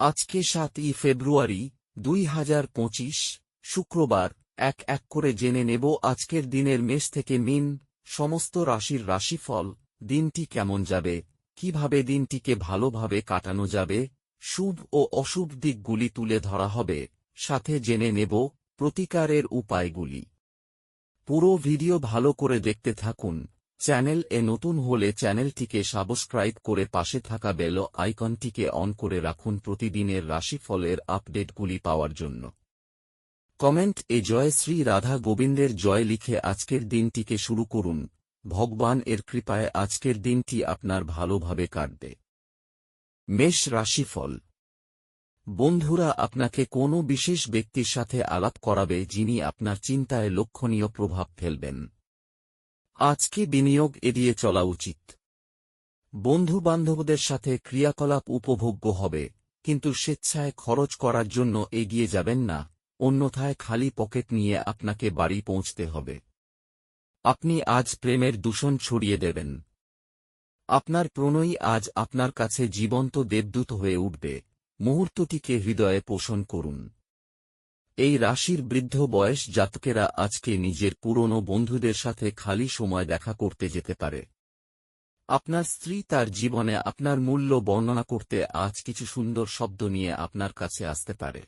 আজকে সাতই ফেব্রুয়ারি, দুই হাজার পঁচিশ, শুক্রবার, এক এক করে জেনে নেব আজকের দিনের মেষ থেকে মিন, সমস্ত রাশির রাশিফল, দিনটি কেমন যাবে, কীভাবে দিনটিকে ভালোভাবে কাটানো যাবে, শুভ ও অশুভ দিকগুলি তুলে ধরা হবে, সাথে জেনে নেব প্রতিকারের উপায়গুলি। পুরো ভিডিও ভালো করে দেখতে থাকুন। চ্যানেল এ নতুন হলে চ্যানেলটিকে সাবস্ক্রাইব করে পাশে থাকা বেল আইকনটিকে অন করে রাখুন প্রতিদিনের রাশিফলের আপডেটগুলি পাওয়ার জন্য। কমেন্ট এ জয় শ্রী রাধা গোবিন্দের জয় লিখে আজকের দিনটিকে শুরু করুন। ভগবান এর কৃপায় আজকের দিনটি আপনার ভালোভাবে কাটবে। মেষ রাশিফল। বন্ধুরা, আপনাকে কোনো বিশেষ ব্যক্তির সাথে আলাপ করাবে যিনি আপনার চিন্তায় লক্ষণীয় প্রভাব ফেলবেন। আজকে বিনিয়োগ এড়িয়ে চলা উচিত। বন্ধু-বান্ধবদের সাথে ক্রিয়াকলাপ উপভোগ্য হবে, কিন্তু স্বেচ্ছায় খরচ করার জন্য এগিয়ে যাবেন না, অন্যথায় খালি পকেট নিয়ে আপনাকে বাড়ি পৌঁছতে হবে। আপনি আজ প্রেমের দূষণ ছড়িয়ে দেবেন। আপনার প্রণয়ী আজ আপনার কাছে জীবন্ত দেবদূত হয়ে উঠবে। মুহূর্তটিকে হৃদয়ে পোষণ করুন। এই রাশির বৃদ্ধ বয়স জাতকেরা আজকে নিজের পুরনো বন্ধুদের সাথে খালি সময় দেখা করতে যেতে পারে। আপনার স্ত্রী তার জীবনে আপনার মূল্য বর্ণনা করতে আজ কিছু সুন্দর শব্দ নিয়ে আপনার কাছে আসতে পারে।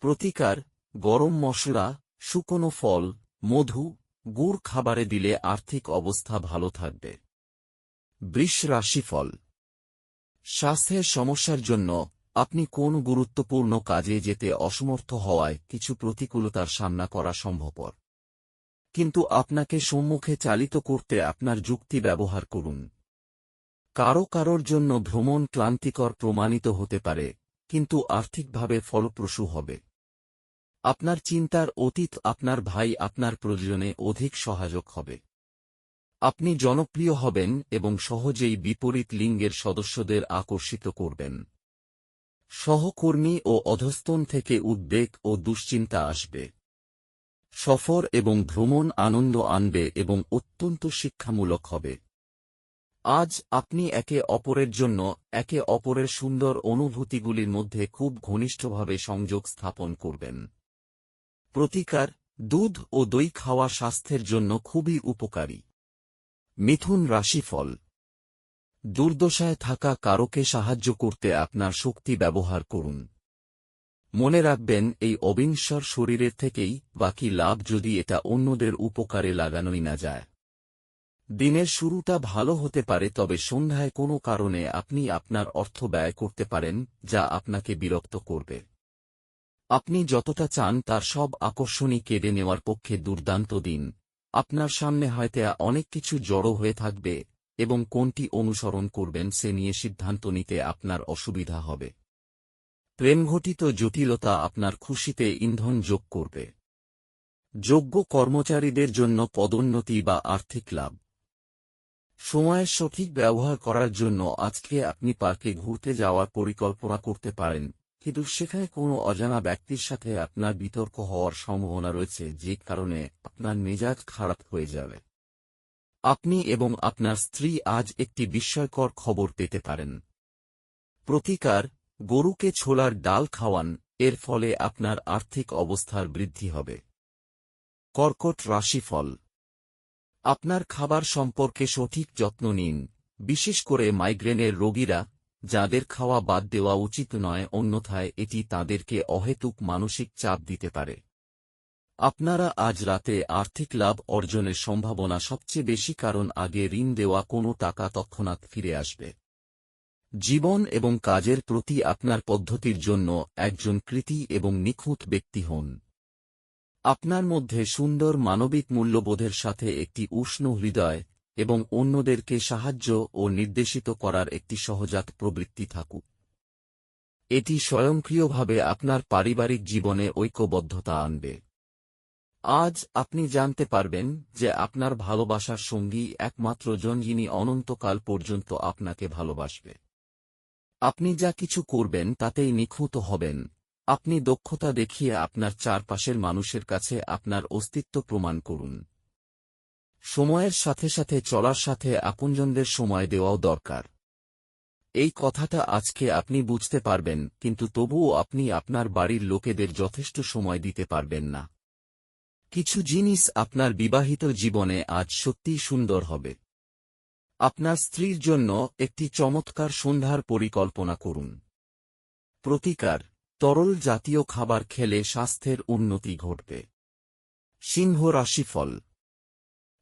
প্রতিকার, গরম মশলা, শুকনো ফল, মধু, গুড় খাবারে দিলে আর্থিক অবস্থা ভালো থাকবে। বৃষ রাশিফল। স্বাস্থ্যের সমস্যার জন্য আপনি কোন গুরুত্বপূর্ণ কাজে যেতে অসমর্থ হওয়ায় কিছু প্রতিকূলতার সামনা করা সম্ভবপর। কিন্তু আপনাকে সম্মুখে চালিত করতে আপনার যুক্তি ব্যবহার করুন। কারও কারোর জন্য ভ্রমণ ক্লান্তিকর প্রমাণিত হতে পারে, কিন্তু আর্থিকভাবে ফলপ্রসূ হবে। আপনার চিন্তার অতীত আপনার ভাই আপনার প্রয়োজনে অধিক সহায়ক হবে। আপনি জনপ্রিয় হবেন এবং সহজেই বিপরীত লিঙ্গের সদস্যদের আকর্ষিত করবেন। সহকর্মী ও অধস্তন থেকে উদ্বেগ ও দুশ্চিন্তা আসবে। সফর এবং ভ্রমণ আনন্দ আনবে এবং অত্যন্ত শিক্ষামূলক হবে। আজ আপনি একে অপরের জন্য একে অপরের সুন্দর অনুভূতিগুলির মধ্যে খুব ঘনিষ্ঠভাবে সংযোগ স্থাপন করবেন। প্রতিকার, দুধ ও দই খাওয়া স্বাস্থ্যের জন্য খুবই উপকারী। মিথুন রাশিফল দুর্দশায় থাকা কারোকে সাহায্য করতে আপনার শক্তি ব্যবহার করুন। মনে রাখবেন, এই অবিনশ্বর শরীরের থেকেই বাকি লাভ যদি এটা অন্যদের উপকারে লাগানোই না যায়। দিনের শুরুটা ভালো হতে পারে, তবে সন্ধ্যায় কোনো কারণে আপনি আপনার অর্থ ব্যয় করতে পারেন, যা আপনাকে বিরক্ত করবে। আপনি যতটা চান তার সব আকর্ষণই কেড়ে নেওয়ার পক্ষে দুর্দান্ত দিন। আপনার সামনে হয়তো অনেক কিছু জড়ো হয়ে থাকবে এবং কোনটি অনুসরণ করবেন সে নিয়ে সিদ্ধান্ত নিতে আপনার অসুবিধা হবে। প্রেমঘটিত জটিলতা আপনার খুশিতে ইন্ধন যোগ করবে। যোগ্য কর্মচারীদের জন্য পদোন্নতি বা আর্থিক লাভ। সময়ের সঠিক ব্যবহার করার জন্য আজকে আপনি পার্কে ঘুরতে যাওয়ার পরিকল্পনা করতে পারেন, কিন্তু সেখানে কোনো অজানা ব্যক্তির সাথে আপনার বিতর্ক হওয়ার সম্ভাবনা রয়েছে, যে কারণে আপনার মেজাজ খারাপ হয়ে যাবে। আপনি এবং আপনার স্ত্রী আজ একটি বিস্ময়কর খবর পেতে পারেন। প্রতিকার, গরুকে ছোলার ডাল খাওয়ান, এর ফলে আপনার আর্থিক অবস্থার বৃদ্ধি হবে। কর্কট রাশিফল। আপনার খাবার সম্পর্কে সঠিক যত্ন নিন, বিশেষ করে মাইগ্রেনের রোগীরা, যাদের খাওয়া বাদ দেওয়া উচিত নয়, অন্যথায় এটি তাদেরকে অহেতুক মানসিক চাপ দিতে পারে। আপনারা আজ রাতে আর্থিক লাভ অর্জনের সম্ভাবনা সবচেয়ে বেশি কারণ আগে ঋণ দেওয়া কোনো টাকা তৎক্ষণাৎ ফিরে আসবে। জীবন এবং কাজের প্রতি আপনার পদ্ধতির জন্য একজন কৃতি এবং নিখুঁত ব্যক্তি হন। আপনার মধ্যে সুন্দর মানবিক মূল্যবোধের সাথে একটি উষ্ণ হৃদয় এবং অন্যদেরকে সাহায্য ও নির্দেশিত করার একটি সহজাত প্রবৃত্তি থাকুক। এটি স্বয়ংক্রিয়ভাবে আপনার পারিবারিক জীবনে ঐক্যবদ্ধতা আনবে। আজ আপনি জানতে পারবেন যে আপনার ভালোবাসার সঙ্গী একমাত্র জন যিনি অনন্তকাল পর্যন্ত আপনাকে ভালোবাসবে। আপনি যা কিছু করবেন তাতেই নিখুঁত হবেন। আপনি দক্ষতা দেখিয়ে আপনার চারপাশের মানুষের কাছে আপনার অস্তিত্ব প্রমাণ করুন। সময়ের সাথে সাথে চলার সাথে আপনজনদের সময় দেওয়াও দরকার। এই কথাটা আজকে আপনি বুঝতে পারবেন, কিন্তু তবুও আপনি আপনার বাড়ির লোকেদের যথেষ্ট সময় দিতে পারবেন না। কিছু জিনিস আপনার বিবাহিত জীবনে আজ সত্যিই সুন্দর হবে। আপনার স্ত্রীর জন্য একটি চমৎকার সন্ধ্যার পরিকল্পনা করুন। প্রতিকার, তরল জাতীয় খাবার খেলে স্বাস্থ্যের উন্নতি ঘটবে। সিংহ রাশিফল।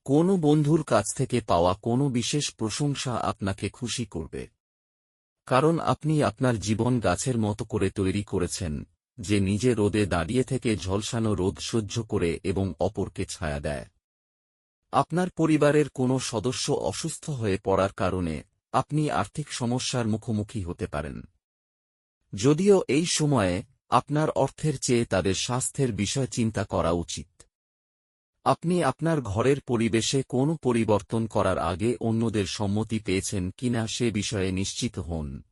কোনো বন্ধুর কাছ থেকে পাওয়া কোনো বিশেষ প্রশংসা আপনাকে খুশি করবে। কারণ আপনি আপনার জীবন গাছের মতো করে তৈরি করেছেন। যে নিজে রোদে দাঁড়িয়ে থেকে ঝলসানো রোদ সহ্য করে এবং অপরকে ছায়া দেয়। আপনার পরিবারের কোনো সদস্য অসুস্থ হয়ে পড়ার কারণে আপনি আর্থিক সমস্যার মুখোমুখি হতে পারেন। যদিও এই সময়ে আপনার অর্থের চেয়ে তাদের স্বাস্থ্যের বিষয় চিন্তা করা উচিত। আপনি আপনার ঘরের পরিবেশে কোনো পরিবর্তন করার আগে অন্যদের সম্মতি পেয়েছেন কিনা সে বিষয়ে নিশ্চিত হন।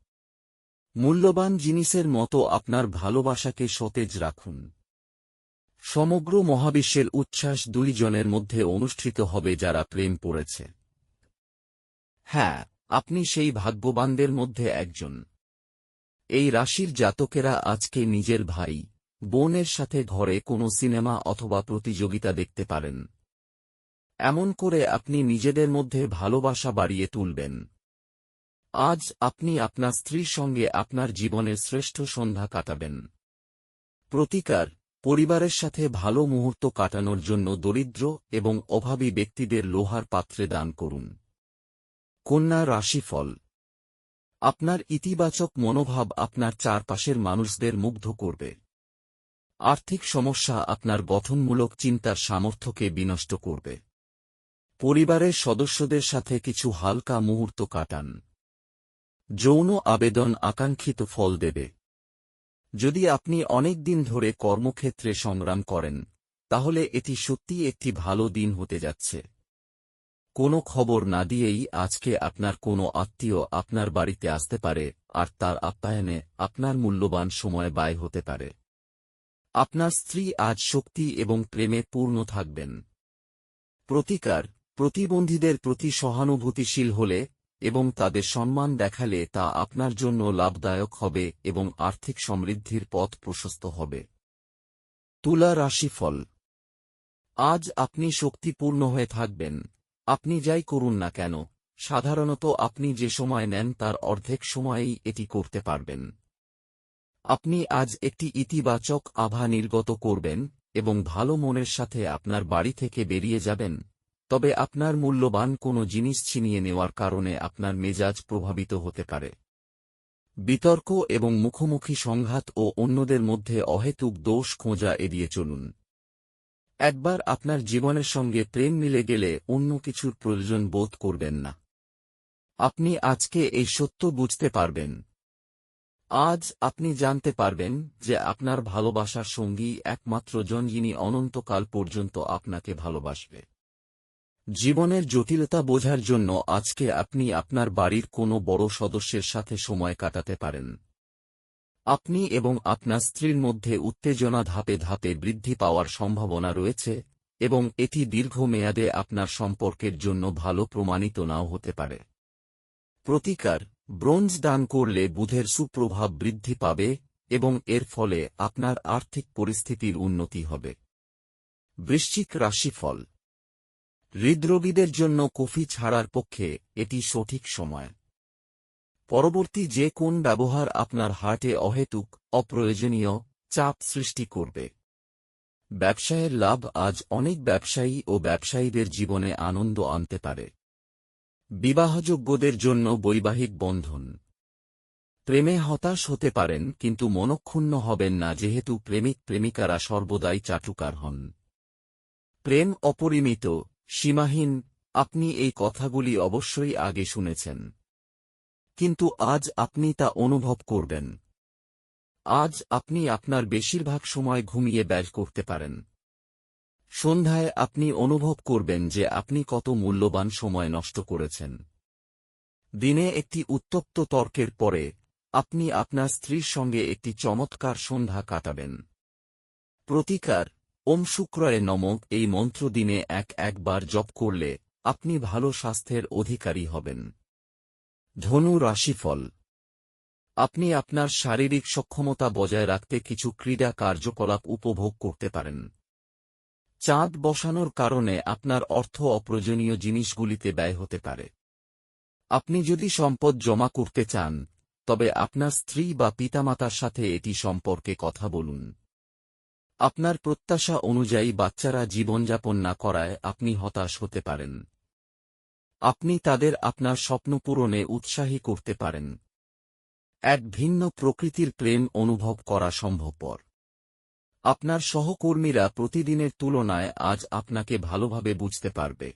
মূল্যবান জিনিসের মতো আপনার ভালোবাসাকে সতেজ রাখুন। সমগ্র মহাবিশ্বের উচ্ছ্বাস দুই জনের মধ্যে অনুষ্ঠিত হবে যারা প্রেম পড়েছে। হ্যাঁ আপনি সেই ভাগ্যবানদের মধ্যে একজন। এই রাশির জাতকেরা আজকে নিজের ভাই, বোনের সাথে ঘরে কোনো সিনেমা অথবা প্রতিযোগিতা দেখতে পারেন। এমন করে আপনি নিজেদের মধ্যে ভালোবাসা বাড়িয়ে তুলবেন। আজ আপনি আপনার স্ত্রীর সঙ্গে আপনার জীবনের শ্রেষ্ঠ সন্ধ্যা কাটাবেন। প্রতিকার, পরিবারের সাথে ভালো মুহূর্ত কাটানোর জন্য দরিদ্র এবং অভাবী ব্যক্তিদের লোহার পাত্রে দান করুন। কন্যা রাশিফল। আপনার ইতিবাচক মনোভাব আপনার চারপাশের মানুষদের মুগ্ধ করবে। আর্থিক সমস্যা আপনার গঠনমূলক চিন্তার সামর্থ্যকে বিনষ্ট করবে। পরিবারের সদস্যদের সাথে কিছু হালকা মুহূর্ত কাটান। যৌন আবেদন আকাঙ্ক্ষিত ফল দেবে। যদি আপনি অনেক দিন ধরে কর্মক্ষেত্রে সংগ্রাম করেন, তাহলে এটি সত্যি একটি ভালো দিন হতে যাচ্ছে। কোনো খবর না দিয়েই আজকে আপনার কোনো আত্মীয় আপনার বাড়িতে আসতে পারে, আর তার আপ্যায়নে আপনার মূল্যবান সময় ব্যয় হতে পারে। আপনার স্ত্রী আজ শক্তি এবং প্রেমে পূর্ণ থাকবেন। প্রতিকার, প্রতিবন্ধীদের প্রতি সহানুভূতিশীল হলে এবং তাদের সম্মান দেখালে তা আপনার জন্য লাভদায়ক হবে এবং আর্থিক সমৃদ্ধির পথ প্রশস্ত হবে। তুলা রাশিফল। আজ আপনি শক্তিপূর্ণ হয়ে থাকবেন। আপনি যাই করুন না কেন, সাধারণত আপনি যে সময় নেন তার অর্ধেক সময়েই এটি করতে পারবেন। আপনি আজ একটি ইতিবাচক আভা নির্গত করবেন এবং ভালো মনের সাথে আপনার বাড়ি থেকে বেরিয়ে যাবেন। তবে আপনার মূল্যবান কোনো জিনিস ছিনিয়ে নেওয়ার কারণে আপনার মেজাজ প্রভাবিত হতে পারে। বিতর্ক এবং মুখোমুখি সংঘাত ও অন্যদের মধ্যে অহেতুক দোষ খোঁজা এড়িয়ে চলুন। একবার আপনার জীবনের সঙ্গে প্রেম মিলে গেলে অন্য কিছুর প্রয়োজন বোধ করবেন না। আপনি আজকে এই সত্য বুঝতে পারবেন। আজ আপনি জানতে পারবেন যে আপনার ভালোবাসার সঙ্গী একমাত্র জন যিনি অনন্তকাল পর্যন্ত আপনাকে ভালোবাসবে। জীবনের জটিলতা বোঝার জন্য আজকে আপনি আপনার বাড়ির কোনো বড় সদস্যের সাথে সময় কাটাতে পারেন। আপনি এবং আপনার স্ত্রীর মধ্যে উত্তেজনা ধাপে ধাপে বৃদ্ধি পাওয়ার সম্ভাবনা রয়েছে, এবং এটি দীর্ঘমেয়াদে আপনার সম্পর্কের জন্য ভালো প্রমাণিত নাও হতে পারে। প্রতিকার, ব্রোঞ্জ দান করলে বুধের সুপ্রভাব বৃদ্ধি পাবে, এবং এর ফলে আপনার আর্থিক পরিস্থিতির উন্নতি হবে। বৃশ্চিক রাশিফল হৃদরোগীদের জন্য কফি ছাড়ার পক্ষে এটি সঠিক সময়। পরবর্তী যে কোন ব্যবহার আপনার হার্টে অহেতুক, অপ্রয়োজনীয় চাপ সৃষ্টি করবে। ব্যবসায়ের লাভ আজ অনেক ব্যবসায়ী ও ব্যবসায়ীদের জীবনে আনন্দ আনতে পারে। বিবাহযোগ্যদের জন্য বৈবাহিক বন্ধন। প্রেমে হতাশ হতে পারেন কিন্তু মনক্ষুণ্ণ হবেন না যেহেতু প্রেমিক প্রেমিকারা সর্বদাই চাটুকার হন। প্রেম অপরিমিত সীমাহীন, আপনি এই কথাগুলি অবশ্যই আগে শুনেছেন। কিন্তু আজ আপনি তা অনুভব করবেন। আজ আপনি আপনার বেশিরভাগ সময় ঘুমিয়ে ব্যয় করতে পারেন। সন্ধ্যায় আপনি অনুভব করবেন যে আপনি কত মূল্যবান সময় নষ্ট করেছেন। দিনে একটি উত্তপ্ত তর্কের পরে, আপনি আপনার স্ত্রীর সঙ্গে একটি চমৎকার সন্ধ্যা কাটাবেন। প্রতিকার ওম শুক্রয়ে নমক এই মন্ত্র দিনে এক একবার জপ করলে আপনি ভালো স্বাস্থ্যের অধিকারী হবেন। ধনু রাশিফল। আপনি আপনার শারীরিক সক্ষমতা বজায় রাখতে কিছু ক্রীড়া কার্যকলাপ উপভোগ করতে পারেন। চাঁদ বসানোর কারণে আপনার অর্থ অপ্রয়োজনীয় জিনিসগুলিতে ব্যয় হতে পারে। আপনি যদি সম্পদ জমা করতে চান, তবে আপনার স্ত্রী বা পিতামাতার সাথে এটি সম্পর্কে কথা বলুন। আপনার প্রত্যাশা অনুযায়ী বাচ্চারা জীবনযাপন না করায় আপনি হতাশ হতে পারেন। আপনি তাদের আপনার স্বপ্ন পূরণে উৎসাহী করতে পারেন। এক ভিন্ন প্রকৃতির প্রেম অনুভব করা সম্ভবপর। আপনার সহকর্মীরা প্রতিদিনের তুলনায় আজ আপনাকে ভালোভাবে বুঝতে পারবে।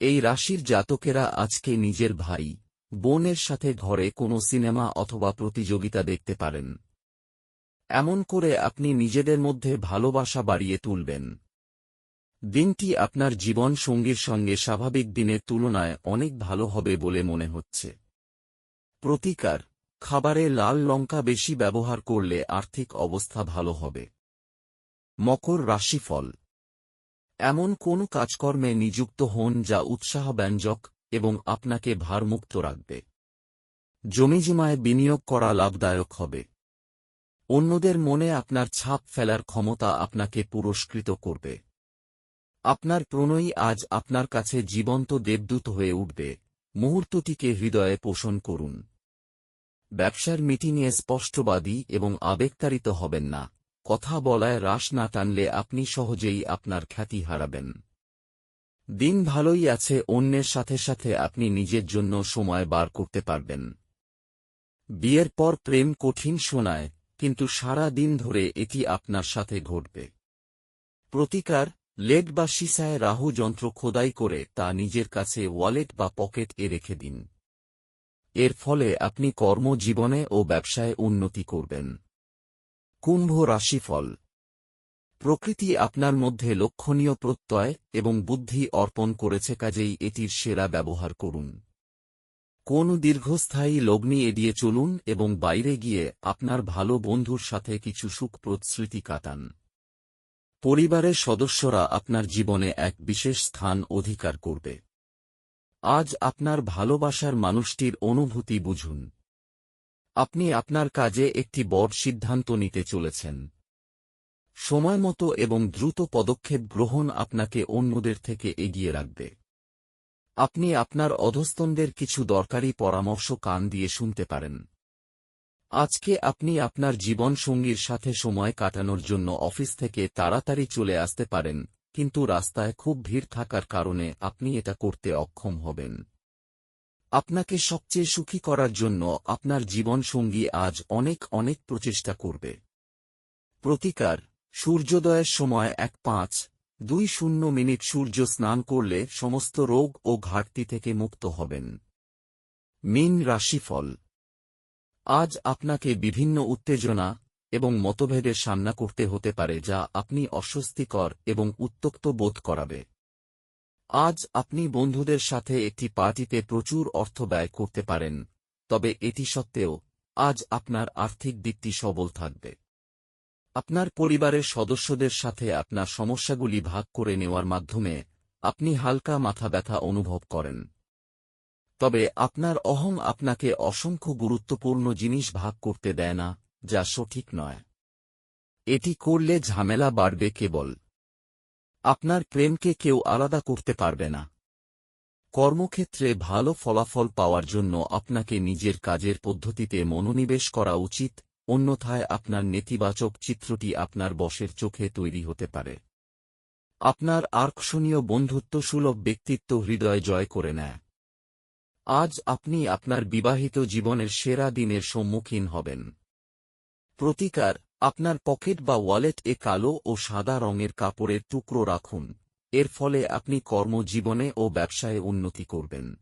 এই রাশির জাতকেরা আজকে নিজের ভাই, বোনের সাথে ঘরে কোনো সিনেমা অথবা প্রতিযোগিতা দেখতে পারেন। এমন করে আপনি নিজেদের মধ্যে ভালোবাসা বাড়িয়ে তুলবেন। দিনটি আপনার জীবন সঙ্গীর সঙ্গে স্বাভাবিক দিনের তুলনায় অনেক ভালো হবে বলে মনে হচ্ছে। প্রতিকার, খাবারে লাল লঙ্কা বেশি ব্যবহার করলে আর্থিক অবস্থা ভালো হবে। মকর রাশিফল। এমন কোন কাজকর্মে নিযুক্ত হন যা উৎসাহ ব্যঞ্জক এবং আপনাকে ভারমুক্ত রাখবে। জমিজিমায় বিনিয়োগ করা লাভদায়ক হবে। অন্যদের মনে আপনার ছাপ ফেলার ক্ষমতা আপনাকে পুরস্কৃত করবে। আপনার প্রণয়ী আজ আপনার কাছে জীবন্ত দেবদূত হয়ে উঠবে। মুহূর্তটিকে হৃদয়ে পোষণ করুন। ব্যবসার মিটিংয়ে স্পষ্টবাদী এবং আবেগতাড়িত হবেন না। কথা বলায় রাশ না টানলে আপনি সহজেই আপনার খ্যাতি হারাবেন। দিন ভালোই আছে, অন্যের সাথে সাথে আপনি নিজের জন্য সময় বার করতে পারবেন। বিয়ের পর প্রেম কঠিন শোনায় কিন্তু সারা দিন ধরে এটি আপনার সাথে ঘটবে। প্রতিকার, লেড বা সিসায় রাহু যন্ত্র খোদাই করে তা নিজের কাছে ওয়ালেট বা পকেট এ রেখে দিন। এর ফলে আপনি কর্মজীবনে ও ব্যবসায় উন্নতি করবেন। কুম্ভ রাশিফল। প্রকৃতি আপনার মধ্যে লক্ষণীয় প্রত্যয় এবং বুদ্ধি অর্পণ করেছে, কাজেই এটির সেরা ব্যবহার করুন। কোন দীর্ঘস্থায়ী লগ্নি এড়িয়ে চলুন এবং বাইরে গিয়ে আপনার ভালো বন্ধুর সাথে কিছু সুখ স্মৃতি কাটান। পরিবারের সদস্যরা আপনার জীবনে এক বিশেষ স্থান অধিকার করবে। আজ আপনার ভালোবাসার মানুষটির অনুভূতি বুঝুন। আপনি আপনার কাজে একটি বড় সিদ্ধান্ত নিতে চলেছেন। সময়মতো এবং দ্রুত পদক্ষেপ গ্রহণ আপনাকে অন্যদের থেকে এগিয়ে রাখবে। আপনি আপনার অধস্তনদের কিছু দরকারি পরামর্শ কান দিয়ে শুনতে পারেন। আজকে আপনি আপনার জীবনসঙ্গীর সাথে সময় কাটানোর জন্য অফিস থেকে তাড়াতাড়ি চলে আসতে পারেন, কিন্তু রাস্তায় খুব ভিড় থাকার কারণে আপনি এটা করতে অক্ষম হবেন। আপনাকে সবচেয়ে সুখী করার জন্য আপনার জীবনসঙ্গী আজ অনেক অনেক প্রচেষ্টা করবে। প্রতিকার, সূর্যোদয়ের সময় এক পাঁচ দুই শূন্য মিনিট সূর্য স্নান করলে সমস্ত রোগ ও ঘাটতি থেকে মুক্ত হবেন। মিন রাশিফল। আজ আপনাকে বিভিন্ন উত্তেজনা এবং মতভেদের সামনা করতে হতে পারে যা আপনি অস্বস্তিকর এবং উত্তক্ত বোধ করাবে। আজ আপনি বন্ধুদের সাথে একটি পার্টিতে প্রচুর অর্থ ব্যয় করতে পারেন, তবে এটি সত্ত্বেও আজ আপনার আর্থিক দিকটি সবল থাকবে। আপনার পরিবারের সদস্যদের সাথে আপনার সমস্যাগুলি ভাগ করে নেওয়ার মাধ্যমে আপনি হালকা মাথা ব্যথা অনুভব করেন। তবে আপনার অহং আপনাকে অসংখ্য গুরুত্বপূর্ণ জিনিস ভাগ করতে দেয় না, যা সঠিক নয়। এটি করলে ঝামেলা বাড়বে কেবল। আপনার প্রেমকে কেউ আলাদা করতে পারবে না। কর্মক্ষেত্রে ভালো ফলাফল পাওয়ার জন্য আপনাকে নিজের কাজের পদ্ধতিতে মনোনিবেশ করা উচিত অন্যথায় আপনার নেতিবাচক চিত্রটি আপনার বসের চোখে তৈরি হতে পারে। আপনার আকর্ষণীয় বন্ধুত্ব সুলভ ব্যক্তিত্ব হৃদয় জয় করে নেয়। আজ আপনি আপনার বিবাহিত জীবনের সেরা দিনের সম্মুখীন হবেন। প্রতিকার, আপনার পকেট বা ওয়ালেট এ কালো ও সাদা রঙের কাপড়ের টুকরো রাখুন। এর ফলে আপনি কর্মজীবনে ও ব্যবসায়ে উন্নতি করবেন।